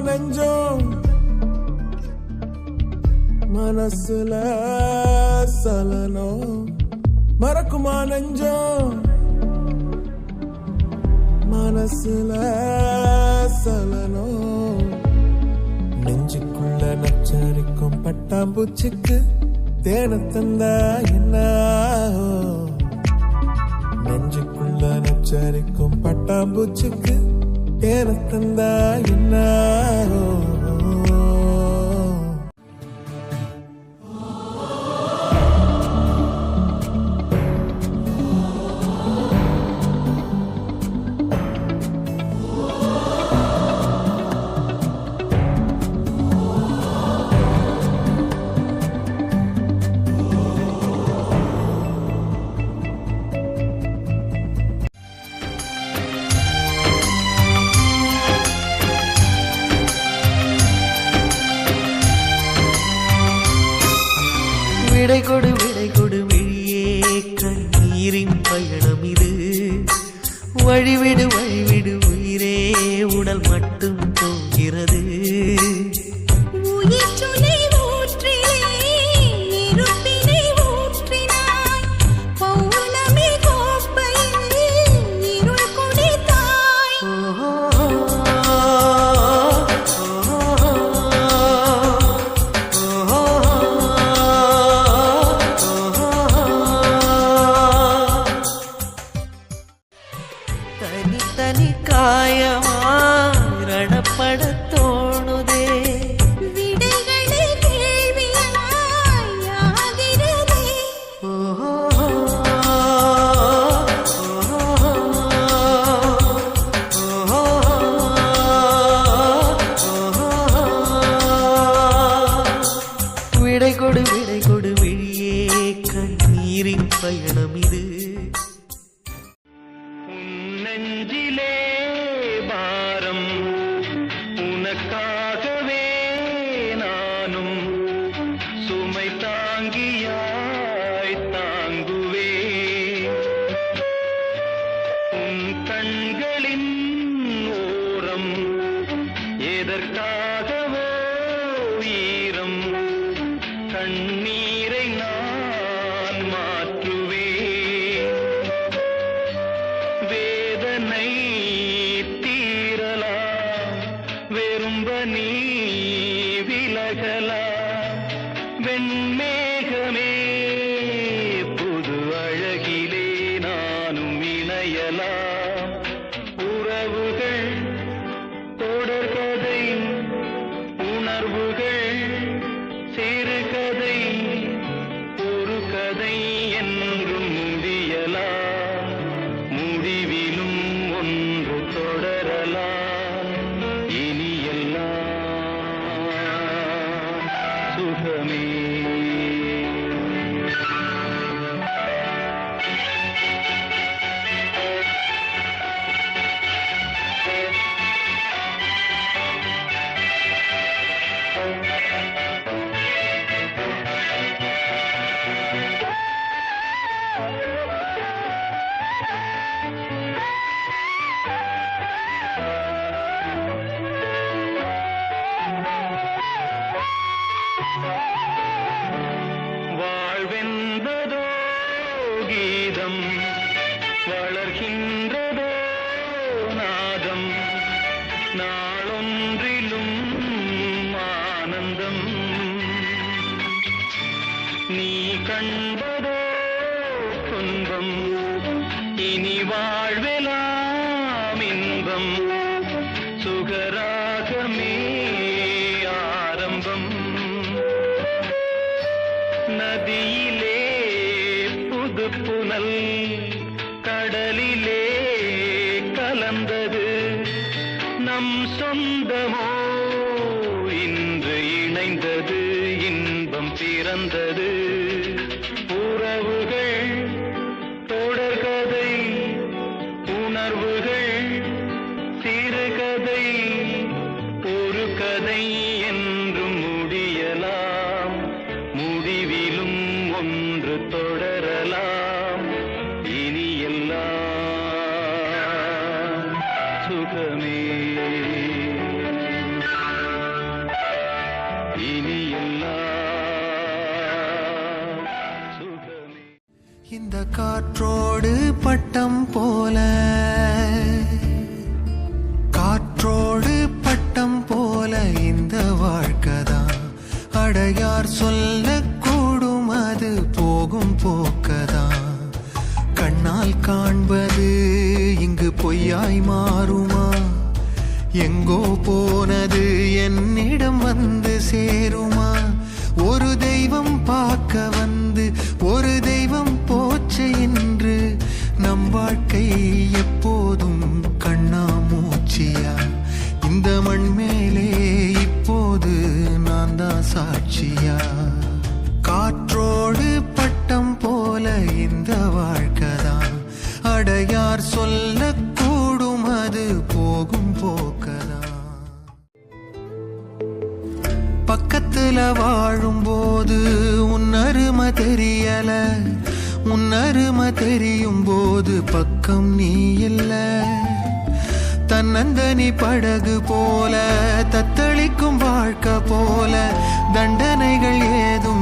நெஞ்சம். மனசுல சலனோ மறக்குமா நெஞ்சம்? மனசுல சலனோ நெஞ்சுக்குள்ள நச்சரிக்கும் பட்டாம்பூச்சிக்கு தேன தந்தா என்ன நெஞ்சுக்குள்ள நச்சரிக்கும் பட்டாம்பூச்சிக்கு தேன தந்தா என்ன விடை கொடு விடை கொடு விழியே கண்ணீரின் பயணம் இது. வழிவிடு வழிவிடு உயிரே உடல் மட்டும் ஆகிறதே விடை கொடு விடை கொடு விழியே கண்ணீரின் பயணம் இது. எதற்காகவோ வீரம்? கண்ணீரை நான் மாற்றுவேன். வேதனை தீரலாம் வெறும்ப நீ விலகலா? வெண்மேகமே புது அழகிலே நானும் இணையலாம். உறவுகள் வாழ்வென்பதோ கீதம் வளர்கின்றதோ நாதம் நாளொன்றிலும் ஆனந்தம். நீ கண்பதோ துன்பம் இனி வாழ்வெலாம் இன்பம் சுகரா நதியிலே புது புனல் கடலிலே கலந்தது. நம் சொந்தமோ இன்று இணைந்தது இன்பம் பிறந்தது உறவுகள் தொடர்கதை உணர்வுகள் சிறுகதை ஒரு கதை என்றும் முடியலாம். முடிவிலும் தொடரலாம். இனி எல்லாம் சுகமே. இனி எல்லாம் இந்த காற்றோடு பட்டம் போல காற்றோடு பட்டம் போல இந்த வாழ்க்கைதான் அடையார் சொல்ல போகும் போக்கதான். கண்ணால் காண்பது இங்கு பொய்யாய் மாறுமா? எங்கோ போனது என்னிடம் வந்து சேருமா. அடையார் சொல்லக்கூடும் அது போகும் போக்கதா? பக்கத்துல வாழும்போது உன் அருமை தெரியல. உன் அருமை தெரியும் போது பக்கம் நீ இல்ல. தன்னந்தனி படகு போல தத்தளிக்கும் வாழ்க்கை போல தண்டனைகள் ஏதும்